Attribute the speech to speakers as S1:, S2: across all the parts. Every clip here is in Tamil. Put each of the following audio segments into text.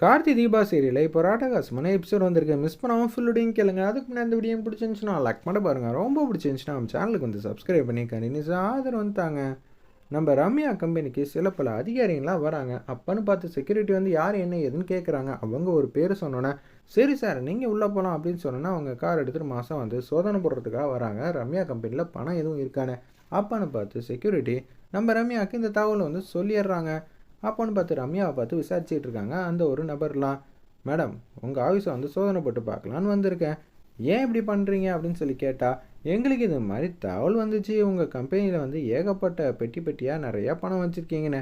S1: கார்த்தி தீபா சீரியலை இப்போ ராட்டகாசமான எபிசோட் வந்திருக்கு. மிஸ் பண்ணாமல் ஃபுல்லுடையும் கேளுங்க. அதுக்கு முன்னாடி இந்த வீடியோ பிடிச்சிருந்துச்சுன்னா லைக் பண்ண பாருங்கள் ரொம்ப பிடிச்சிருந்துச்சுன்னா நம்ம சேனலுக்கு வந்து சப்ஸ்கிரைப் பண்ணி கண்டினியூஸ் ஆதரவு வந்துட்டாங்க. நம்ம ரம்யா கம்பெனிக்கு சில பல அதிகாரிகள்லாம் வராங்க. அப்பன்னு பார்த்து செக்யூரிட்டி வந்து யார் என்ன ஏதுன்னு கேட்குறாங்க அவங்க ஒரு பேர் சொன்னோன்னே சரி சார் நீங்கள் உள்ளே போகலாம் அப்படின்னு சொன்னோன்னா அவங்க கார் எடுத்துகிட்டு மாதம் வந்து சோதனை போடுறதுக்காக வராங்க. ரம்யா கம்பெனியில் பணம் எதுவும் இருக்கானே அப்பன்னு பார்த்து செக்யூரிட்டி நம்ம ரம்யாவுக்கு இந்த தகவலை வந்து சொல்லிடுறாங்க. அப்போன்னு பார்த்து ரம்யாவை பார்த்து விசாரிச்சுட்டு இருக்காங்க. அந்த ஒரு நபர்லாம் மேடம் உங்கள் ஆஃபீஸை வந்து சோதனை போட்டு பார்க்கலான்னு வந்திருக்கேன். ஏன் இப்படி பண்ணுறீங்க அப்படின்னு சொல்லி கேட்டால் எங்களுக்கு இது மாதிரி தகவல் வந்துச்சு. உங்கள் கம்பெனியில் வந்து ஏகப்பட்ட பெட்டி பெட்டியாக நிறையா பணம் வச்சுருக்கீங்கண்ணே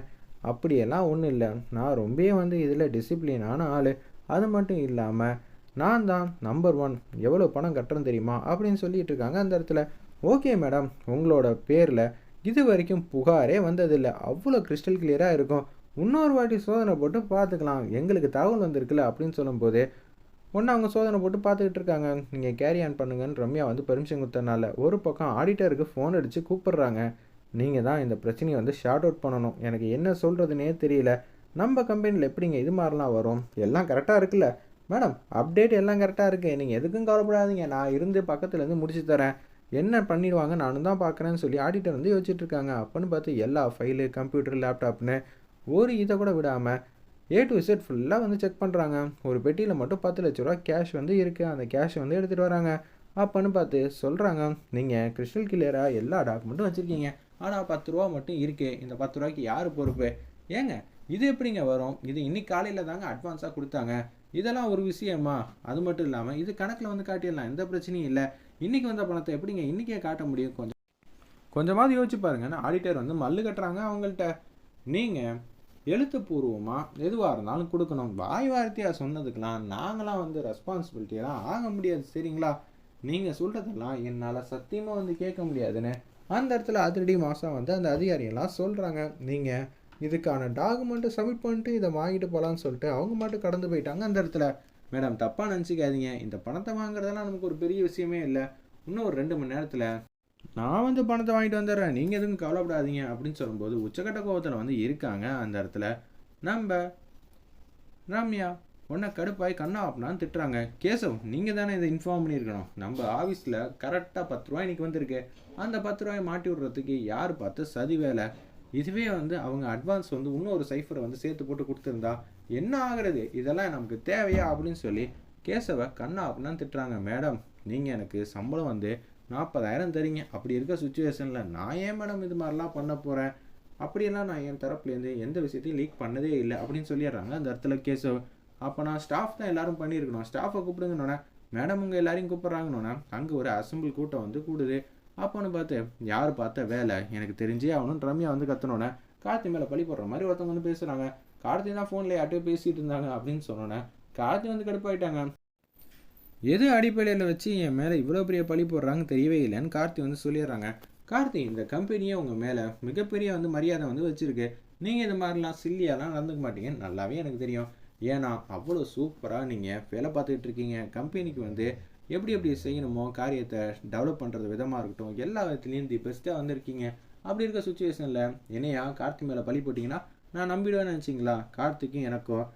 S1: அப்படியெல்லாம் ஒன்றும் இல்லை. நான் ரொம்பவே வந்து இதில் டிசிப்ளினான ஆள். அது மட்டும் இல்லாமல் நான் தான் நம்பர் ஒன் எவ்வளோ பணம் கட்டுறேன் தெரியுமா? அப்படின்னு சொல்லிட்டு இருக்காங்க அந்த இடத்துல. Okay madam. உங்களோட பேரில் இது வரைக்கும் புகாரே வந்ததில்லை. அவ்வளோ கிறிஸ்டல் கிளியராக இருக்கும். இன்னொரு வாட்டி சோதனை போட்டு பார்த்துக்கலாம். எங்களுக்கு தகவல் வந்திருக்குல்ல அப்படின்னு சொல்லும்போது ஒன்று அவங்க சோதனை போட்டு பார்த்துக்கிட்டு இருக்காங்க. நீங்கள் கேரி ஆன் பண்ணுங்கன்னு ரம்யா வந்து பெர்மிஷன் கொடுத்தனால ஒரு பக்கம் ஆடிட்டருக்கு ஃபோன் அடித்து கூப்பிடுறாங்க. நீங்கள் தான் இந்த பிரச்சனையை வந்து ஷார்ட் அவுட் பண்ணணும். எனக்கு என்ன சொல்கிறதுனே தெரியல. நம்ம கம்பெனியில் எப்படிங்க இது மாதிரிலாம் வரும்? எல்லாம் கரெக்டாக இருக்குல்ல? மேடம் அப்டேட் எல்லாம் கரெக்டாக இருக்குது நீங்கள் எதுக்கும் கவலைப்படாதீங்க. நான் இருந்து பக்கத்துலேருந்து முடிச்சு தரேன். என்ன பண்ணிடுவாங்க? நானும் தான் பார்க்குறேன்னு சொல்லி ஆடிட்டர் வந்து யோசிச்சுட்டு இருக்காங்க. அப்போன்னு பார்த்து எல்லா ஃபைலு கம்ப்யூட்டர் லேப்டாப்னு ஒரு இதை கூட விடாமல் ஏ டு இசட் ஃபுல்லாக வந்து செக் பண்ணுறாங்க ஒரு பெட்டியில் மட்டும் பத்து லட்ச ரூபா கேஷ் வந்து இருக்குது அந்த கேஷ் வந்து எடுத்துகிட்டு வராங்க. அப்போன்னு பார்த்து சொல்கிறாங்க நீங்கள் கிறிஸ்டல் கிளியராக எல்லா டாக்குமெண்ட்டும் வச்சுருக்கீங்க. ஆனால் பத்து ரூபா மட்டும் இருக்குது இந்த பத்து ரூபாய்க்கு யார் பொறுப்பு? ஏங்க இது எப்படிங்க வரும்? இது இன்னைக்கு காலையில் தாங்க அட்வான்ஸாக கொடுத்தாங்க. இதெல்லாம் ஒரு விஷயமா? அது மட்டும் இல்லாமல் இது கணக்கில் வந்து காட்டிடலாம். எந்த பிரச்சனையும் இல்லை. இன்றைக்கி வந்த பணத்தை எப்படிங்க இன்றைக்கே காட்ட முடியும்? கொஞ்சம் கொஞ்சமாவது யோசிச்சு பாருங்கன்னு ஆடிட்டர் வந்து மல்லு கட்டுறாங்க அவங்கள்ட்ட. நீங்கள் எழுத்துப்பூர்வமாக எதுவாக இருந்தாலும் கொடுக்கணும். வாய் வார்த்தையாக சொன்னதுக்கெலாம் நாங்களாம் வந்து ரெஸ்பான்சிபிலிட்டியெல்லாம் ஆக முடியாது சரிங்களா? நீங்கள் சொல்கிறதெல்லாம் என்னால் சத்தியமாக வந்து கேட்க முடியாதுன்னு அந்த இடத்துல அதிரடி மாதம் வந்து அந்த அதிகாரியெல்லாம் சொல்கிறாங்க நீங்கள் இதுக்கான டாக்குமெண்ட்டை சப்மிட் பண்ணிட்டு இதை வாங்கிட்டு போகலான்னு சொல்லிட்டு அவங்க மட்டும் கடந்து போயிட்டாங்க அந்த இடத்துல. மேடம் தப்பாக நினச்சிக்காதீங்க. இந்த பணத்தை வாங்குறதெல்லாம் நமக்கு ஒரு பெரிய விஷயமே இல்லை. இன்னும் ஒரு ரெண்டு மணி நேரத்தில் நான் வந்து பணத்தை வாங்கிட்டு வந்துடுறேன். நீங்கள் எதுவும் கவலைப்படாதீங்க அப்படின்னு சொல்லும்போது உச்சக்கட்ட கோபத்தில் வந்து இருக்காங்க அந்த இடத்துல. நம்ம ரம்யா உன்னை கடுப்பாய் கண்ணா அப்படின்னான்னு திட்டுறாங்க. கேசவ் நீங்கள் தானே இதை இன்ஃபார்ம் பண்ணியிருக்கணும். நம்ம ஆஃபீஸில் கரெக்டாக பத்து ரூபாய் இன்னைக்கு வந்திருக்கு. அந்த பத்து ரூபாயை மாட்டி விடுறதுக்கு யார் பார்த்து சதி வேலை? இதுவே வந்து அவங்க அட்வான்ஸ் வந்து இன்னொரு சைஃபரை வந்து சேர்த்து போட்டு கொடுத்துருந்தா என்ன ஆகிறது? இதெல்லாம் நமக்கு தேவையா அப்படின்னு சொல்லி கேசவை கண்ணா அப்படின்னா திட்டுறாங்க. மேடம் நீங்கள் எனக்கு சம்பளம் வந்து நாற்பதாயிரம் தரீங்க. அப்படி இருக்க சுச்சுவேஷனில் நான் ஏன் மேடம் இது மாதிரிலாம் பண்ண போகிறேன் அப்படியெல்லாம் நான் என் தரப்புலேருந்து எந்த விஷயத்தையும் லீக் பண்ணதே இல்லை அப்படின்னு சொல்லிடுறாங்க. அந்த இடத்துல கேசவ் அப்போ நான் ஸ்டாஃப் தான் எல்லாரும் பண்ணியிருக்கணும். ஸ்டாஃபை கூப்பிடுங்கன்னொன்னே மேடம் உங்கள் எல்லாரையும் கூப்பிட்றாங்கன்னொன்னே அங்கே ஒரு அசம்பிள் கூட்டம் வந்து கூடுது. அப்போன்னு பார்த்து யார் பார்த்த வேலை? எனக்கு தெரிஞ்சே அவனும் ரம்யா வந்து கத்தனோடனே கார்த்தி மேலே பழி போடுற மாதிரி ஒருத்தவங்க வந்து பேசுகிறாங்க கார்த்தி தான் ஃபோனில் யார்ட்டையோ பேசிகிட்டு இருந்தாங்க அப்படின்னு சொன்னோன்னே கார்த்தி வந்து கடுப்பாயிட்டாங்க. எது அடிப்படையில் வச்சு என் மேலே இவ்வளோ பெரிய பழி போடுறாங்க தெரியவே இல்லைன்னு கார்த்தி வந்து சொல்லிடுறாங்க. கார்த்தி இந்த கம்பெனியே உங்கள் மேலே மிகப்பெரிய வந்து மரியாதை வந்து வச்சுருக்கு. நீங்கள் இது மாதிரிலாம் சில்லியாலாம் நடந்துக்க மாட்டீங்க. நல்லாவே எனக்கு தெரியும். ஏன்னா அவ்வளோ சூப்பராக நீங்கள் வேலை பார்த்துக்கிட்டு இருக்கீங்க. கம்பெனிக்கு வந்து எப்படி எப்படி செய்யணுமோ காரியத்தை டெவலப் பண்ணுறது விதமாக இருக்கட்டும் எல்லா விதத்துலேயும் தி பெஸ்ட்டாக வந்திருக்கீங்க. அப்படி இருக்க சுச்சுவேஷனில் என்னையா கார்த்தி மேலே பழி போட்டிங்கன்னா நான் நம்பிடுவேன்னு நினச்சிங்களா? கார்த்திக்கும் எனக்கும்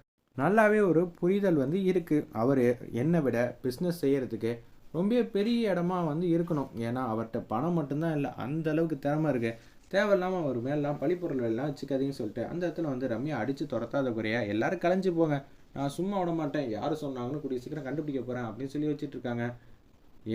S1: நல்லாவே ஒரு புரிதல் வந்து இருக்குது அவர் என்னை விட பிஸ்னஸ் செய்கிறதுக்கு ரொம்ப பெரிய இடமா வந்து இருக்கணும். ஏன்னா அவர்கிட்ட பணம் மட்டும்தான் இல்லை அந்த அளவுக்கு திறமை இருக்குது தேவையில்லாமல் அவர் மேலாம் பழிப்பொருள் எல்லாம் வச்சுக்காதீங்கன்னு சொல்லிட்டு அந்த இடத்துல வந்து ரம்யா அடித்து துரத்தாத குறையா எல்லாரும் கலைஞ்சு போங்க. நான் சும்மா விட மாட்டேன். யார் சொன்னாங்கன்னு கூடிய சீக்கிரம் கண்டுபிடிக்க போகிறேன் அப்படின்னு சொல்லி வச்சுட்டு இருக்காங்க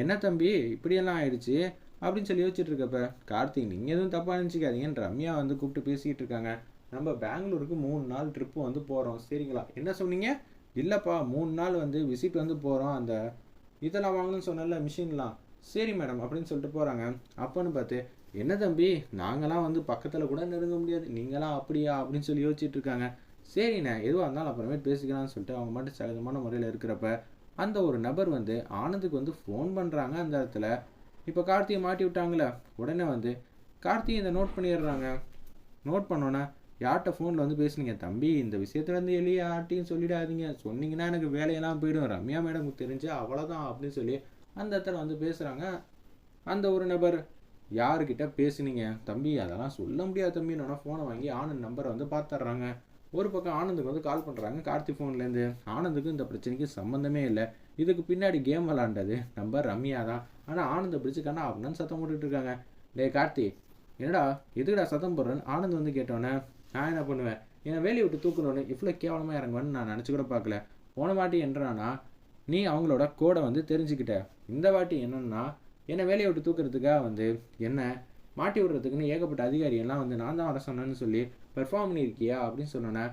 S1: என்ன தம்பி இப்படியெல்லாம் ஆயிடுச்சு? அப்படின்னு சொல்லி யோசிச்சுட்டு இருக்கப்ப கார்த்திக் நீங்கள் எதுவும் தப்பாக நினச்சிக்காதீங்கன்னு ரம்யா வந்து கூப்பிட்டு பேசிக்கிட்டு இருக்காங்க. நம்ம பெங்களூருக்கு மூணு நாள் ட்ரிப்பு வந்து போகிறோம் சரிங்களா? என்ன சொன்னீங்க? இல்லைப்பா மூணு நாள் வந்து விசிட் வந்து போகிறோம் அந்த இதெல்லாம் வாங்கணும்னு சொன்னல மிஷின்லாம் சரி மேடம் அப்படின்னு சொல்லிட்டு போகிறாங்க அப்போன்னு பார்த்து என்ன தம்பி நாங்களாம் வந்து பக்கத்தில் கூட நெருங்க முடியாது. நீங்களாம் அப்படியா? அப்படின்னு சொல்லி யோசிச்சுட்டு இருக்காங்க. சரிண்ணே எதுவாக இருந்தாலும் அப்புறமேட்டு பேசிக்கலாம்னு சொல்லிட்டு அவங்க மட்டும் சகஜமான முறையில் இருக்கிறப்ப அந்த ஒரு நபர் வந்து ஆனந்துக்கு வந்து ஃபோன் பண்ணுறாங்க அந்த இடத்துல. இப்போ கார்த்தியை மாட்டி விட்டாங்களே உடனே வந்து கார்த்தியை இதை நோட் பண்ணிடுறாங்க. நோட் பண்ணோன்னே யார்கிட்ட ஃபோனில் வந்து பேசுனீங்க? தம்பி இந்த விஷயத்துலேருந்து எளிய யார்ட்டையும் சொல்லிடாதீங்க. சொன்னீங்கன்னா எனக்கு வேலையெல்லாம் போயிடும். ரம்யா மேடமுக்கு தெரிஞ்சு அவ்வளோதான் அப்படின்னு சொல்லி அந்த இடத்துல வந்து பேசுகிறாங்க அந்த ஒரு நபர் யாருக்கிட்ட பேசுனீங்க? தம்பி அதெல்லாம் சொல்ல முடியாது தம்பி. நான் ஃபோனை வாங்கி ஆனந்த் நம்பரை வந்து பார்த்துட்றாங்க ஒரு பக்கம் ஆனந்துக்கு வந்து கால் பண்ணுறாங்க கார்த்தி ஃபோன்லேருந்து ஆனந்துக்கு இந்த பிரச்சனைக்கு சம்மந்தமே இல்லை. இதுக்கு பின்னாடி கேம் விளாண்டது நம்ம ரம்யா தான் ஆனால் ஆனந்தை பிடிச்சி கண்ணா அப்படின்னு சத்தம் போட்டுட்டு இருக்காங்க. டே கார்த்தி என்னடா எதுக்குடா சத்தம் போடுறேன்னு? ஆனந்த் வந்து கேட்டோன்னே நான் என்ன பண்ணுவேன்? என்னை வேலையை விட்டு தூக்கணும்னு இவ்வளோ கேவலமாக இறங்குவேன்னு நான் நினச்சி கூட பார்க்கல. போன வாட்டி என்றானா நீ அவங்களோட கோடை வந்து தெரிஞ்சுக்கிட்ட. இந்த வாட்டி என்னன்னா என்னை வேலையை விட்டு தூக்குறதுக்காக வந்து என்ன மாட்டி விடுறதுக்குன்னு ஏகப்பட்ட அதிகாரி எல்லாம் வந்து நான் தான் வர சொன்னேன்னு சொல்லி பெர்ஃபார்ம் பண்ணியிருக்கியா அப்படின்னு சொன்னோன்னே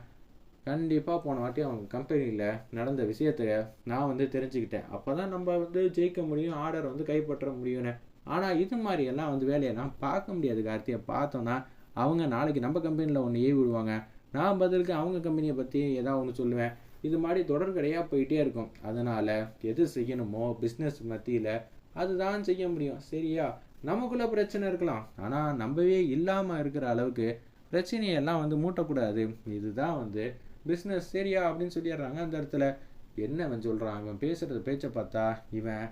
S1: கண்டிப்பாக போன வாட்டி அவங்க கம்பெனியில் நடந்த விஷயத்த நான் வந்து தெரிஞ்சுக்கிட்டேன். அப்போ தான் நம்ம வந்து ஜெயிக்க முடியும் ஆர்டர் வந்து கைப்பற்ற முடியும்னு. ஆனால் இது மாதிரியெல்லாம் வந்து வேலையெல்லாம் பார்க்க முடியாது கார்த்தியை பார்த்தோன்னா அவங்க நாளைக்கு நம்ம கம்பெனியில் ஒன்று ஏவி விடுவாங்க. நான் பதிலுக்கு அவங்க கம்பெனியை பற்றி ஏதாவது ஒன்று சொல்லுவேன். இது மாதிரி தொடர்கடையாக போயிட்டே இருக்கும். அதனால் எது செய்யணுமோ பிஸ்னஸ் மத்தியில் அதுதான் செய்ய முடியும். சரியா? நமக்குள்ள பிரச்சனை இருக்கலாம். ஆனால் நம்பவே இல்லாமல் இருக்கிற அளவுக்கு பிரச்சனையெல்லாம் வந்து மூட்டக்கூடாது. இதுதான் வந்து பிஸ்னஸ் சரியா? அப்படின்னு சொல்லிடுறாங்க அந்த இடத்துல. என்ன அவன் சொல்கிறான் இவன் பேசுகிறது பேச்சை பார்த்தா இவன்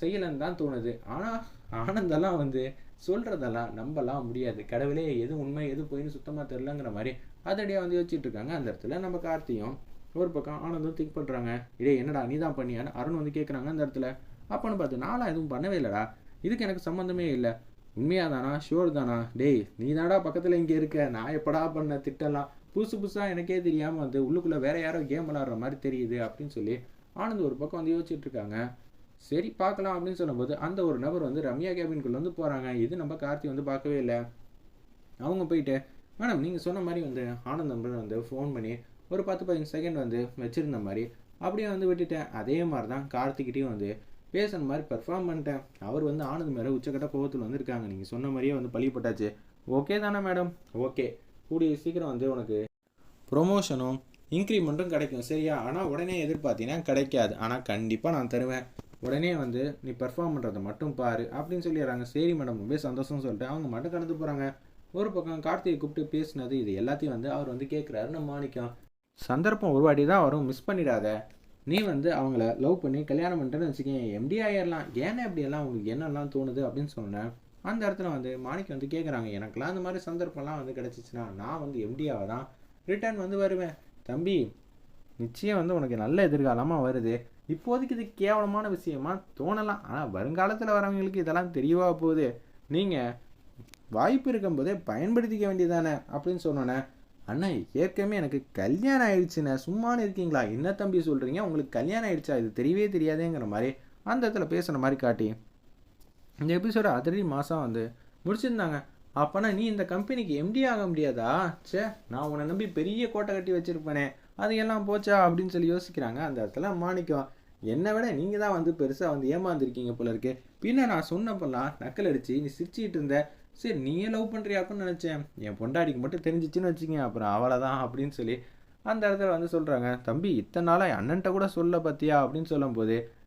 S1: செய்யலைன்னு தான் தோணுது. ஆனால் ஆனந்தெல்லாம் வந்து சொல்கிறதெல்லாம் நம்பலாம் முடியாது. கடவுளே எது உண்மை எது பொய்ன்னு சுத்தமாக தெரிலங்கிற மாதிரி அதடியாக வந்து யோசிச்சுட்டு இருக்காங்க. அந்த இடத்துல நம்ம கார்த்தியும் ஒரு பக்கம் ஆனந்தும் திங்க் பண்ணுறாங்க இதே என்னடா நீ தான் பண்ணியான்னு அருண் வந்து கேட்குறாங்க அந்த இடத்துல. அப்போன்னு பார்த்து நான்லாம் எதுவும் பண்ணவே இல்லைடா. இதுக்கு எனக்கு சம்மந்தமே இல்லை. உண்மையாக தானா ஷோர் தானா டேய் நீ தாடா பக்கத்தில் இங்கே இருக்க. நான் எப்படா பண்ண திட்டலாம்? புதுசு புதுசாக எனக்கே தெரியாமல் வந்து உள்ளுக்குள்ளே வேற யாரோ கேம் விளாட்ற மாதிரி தெரியுது அப்படின்னு சொல்லி ஆனந்த் ஒரு பக்கம் வந்து யோசிச்சுட்டு இருக்காங்க. சரி பார்க்கலாம் அப்படின்னு சொல்லும்போது அந்த ஒரு நபர் வந்து ரம்யா கேபின்குள்ளே வந்து போகிறாங்க இது நம்ம கார்த்தி வந்து பார்க்கவே இல்லை. அவங்க போயிட்டு மேடம் நீங்கள் சொன்ன மாதிரி வந்து ஆனந்த் நம்பர் வந்து ஃபோன் பண்ணி ஒரு பத்து பதினஞ்சு செகண்ட் வந்து வச்சுருந்த மாதிரி அப்படியே வந்து விட்டுட்டேன். அதே மாதிரி தான் கார்த்திக்கிட்டையும் வந்து பேசுன மாதிரி பெர்ஃபார்ம் பண்ணிட்டேன். அவர் வந்து ஆனந்த் மேலே உச்சக்கட்ட கோபத்தில் வந்து இருக்காங்க. நீங்கள் சொன்ன மாதிரியே வந்து பழிப்பட்டாச்சு ஓகே தானே மேடம்? ஓகே கூடிய சீக்கிரம் வந்து உனக்கு ப்ரொமோஷனும் இன்க்ரிமெண்ட்டும் கிடைக்கும். சரியா? ஆனால் உடனே எதிர்பார்த்தீங்கன்னா கிடைக்காது. ஆனால் கண்டிப்பாக நான் தருவேன். உடனே வந்து நீ பெர்ஃபார்ம் பண்ணுறதை மட்டும் பாரு அப்படின்னு சொல்லிடுறாங்க. சரி மேடம் ரொம்ப சந்தோஷம்னு சொல்லிட்டு அவங்க மட்டும் கடந்து போகிறாங்க ஒரு பக்கம் கார்த்திகை கூப்பிட்டு பேசினது இது எல்லாத்தையும் வந்து அவர் வந்து கேட்குறாரு நம்ம மாணிக்கம் சந்தர்ப்பம் ஒரு வாட்டி தான் வரும் மிஸ் பண்ணிடாத. நீ வந்து அவங்கள லவ் பண்ணி கல்யாணம் பண்ணிட்டேன்னு வச்சுக்கேன் எம்டி ஆயிடலாம் ஏன்னா இப்படியெல்லாம் உங்களுக்கு என்னெல்லாம் தோணுது? அப்படின்னு சொன்னேன். அந்த இடத்துல வந்து மாணிக்கம் வந்து கேட்குறாங்க எனக்குலாம் அந்த மாதிரி சந்தர்ப்பம்லாம் வந்து கிடச்சிச்சின்னா நான் வந்து எம்டியாக தான் ரிட்டர்ன் வந்து வருவேன். தம்பி நிச்சயம் வந்து உனக்கு நல்ல எதிர்காலமாக வருது. இப்போதைக்கு இது கேவலமான விஷயமா தோணலாம். ஆனால் வருங்காலத்தில் வரவங்களுக்கு இதெல்லாம் தெரியவா போகுது. நீங்கள் வாய்ப்பு இருக்கும்போதே பயன்படுத்திக்க வேண்டியதானே அப்படின்னு சொன்னோன்னே அண்ணா ஏற்கனவே எனக்கு கல்யாணம் ஆயிடுச்சுண்ணே. சும்மானு இருக்கீங்களா? என்ன தம்பி சொல்கிறீங்க உங்களுக்கு கல்யாணம் ஆயிடுச்சா? இது தெரியவே தெரியாதேங்கிற மாதிரி அந்த இடத்துல பேசுகிற மாதிரி காட்டி இந்த எபிசோட அதிரடி மாதம் வந்து முடிச்சிருந்தாங்க. அப்போனா நீ இந்த கம்பெனிக்கு எம்டி ஆக முடியாதா? ச்சே நான் உன்னை நம்பி பெரிய கோட்டை கட்டி வச்சுருப்பேனே. அது எல்லாம் போச்சா? அப்படின்னு சொல்லி யோசிக்கிறாங்க. அந்த இடத்துல மாணிக்கம் என்னை விட நீங்கள் தான் வந்து பெருசாக வந்து ஏமாந்துருக்கீங்க போல இருக்கு. பின்ன நான் சொன்னப்பெல்லாம் நக்கல் அடிச்சு நீ சிரிச்சிக்கிட்டு இருந்த. சரி நீயே லவ் பண்ணுறியாக்குன்னு நினச்சேன். என் பொண்டாடிக்கு மட்டும் தெரிஞ்சிச்சுன்னு வச்சுக்கேன் அப்புறம் அவ்வளோதான் அப்படின்னு சொல்லி அந்த இடத்துல வந்து சொல்கிறாங்க தம்பி இத்தனை நாளாக அண்ணன்ட்ட கூட சொல்ல பார்த்தியா அப்படின்னு சொல்லும்போது